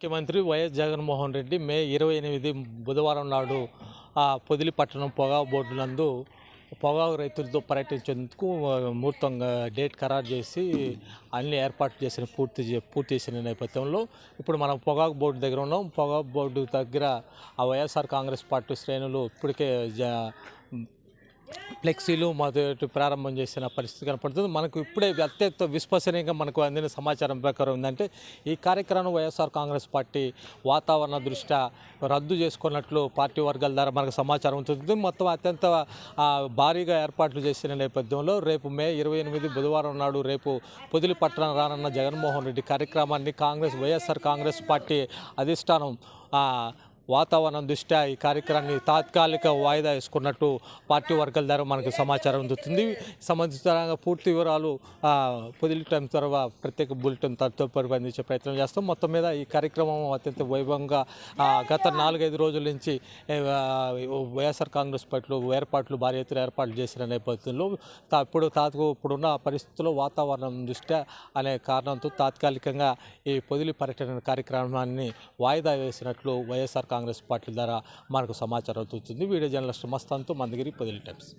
ముఖ్యమంత్రి వైఎస్ జగన్మోహన్ రెడ్డి మే ఇరవై ఎనిమిది బుధవారం నాడు ఆ పొదిలి పట్టణం పొగాకు బోర్డు నందు పొగాకు రైతులతో పర్యటించేందుకు ముహూర్తంగా డేట్ ఖరారు చేసి అన్ని ఏర్పాట్లు చేసిన పూర్తి చే- పూర్తి చేసిన నేపథ్యంలో ఇప్పుడు మనం పొగాకు బోర్డు దగ్గర ఉన్నాం. పొగాకు బోర్డు దగ్గర ఆ వైఎస్ఆర్ కాంగ్రెస్ పార్టీ శ్రేణులు ఇప్పటికే జ ఫ్లెక్సీలు మొదటి ప్రారంభం చేసిన పరిస్థితి కనపడుతుంది. మనకు ఇప్పుడే అత్యంత విశ్వసనీయంగా మనకు అందిన సమాచారం ప్రకారం ఏంటంటే ఈ కార్యక్రమం వైఎస్ఆర్ కాంగ్రెస్ పార్టీ వాతావరణ దృష్ట్యా రద్దు చేసుకున్నట్లు పార్టీ వర్గాల ద్వారా మనకు సమాచారం ఉంటుంది. మొత్తం అత్యంత భారీగా ఏర్పాట్లు చేసిన నేపథ్యంలో రేపు మే ఇరవై ఎనిమిది బుధవారం నాడు రేపు పొదిలి పట్టణం రానున్న జగన్మోహన్ రెడ్డి కార్యక్రమాన్ని కాంగ్రెస్ వైఎస్ఆర్ కాంగ్రెస్ పార్టీ అధిష్టానం వాతావరణం దృష్ట్యా ఈ కార్యక్రమాన్ని తాత్కాలిక వాయిదా వేసుకున్నట్టు పార్టీ వర్గాల ద్వారా మనకు సమాచారం అందుతుంది. సంబంధిత పూర్తి వివరాలు పొదిలి టైం తర్వాత ప్రత్యేక బులెటిన్ తదుపరి అందించే ప్రయత్నం చేస్తాం. మొత్తం మీద ఈ కార్యక్రమం అత్యంత వైభవంగా గత నాలుగైదు రోజుల నుంచి వైఎస్ఆర్ కాంగ్రెస్ పార్టీలో ఏర్పాట్లు భారీ ఎత్తున ఏర్పాట్లు చేసిన నేపథ్యంలో ఇప్పుడు తాకు ఇప్పుడున్న పరిస్థితుల్లో వాతావరణం దృష్ట్యా అనే కారణంతో తాత్కాలికంగా ఈ పొదిలి పర్యటన కార్యక్రమాన్ని వాయిదా వేసినట్లు వైఎస్ఆర్ కాంగ్రెస్ కాంగ్రెస్ పార్టీల ద్వారా మనకు సమాచారం అవుతుంది వీడియో జర్నలిస్ట్ మస్తాన్తో మందగిరి పొదిలి టైమ్స్.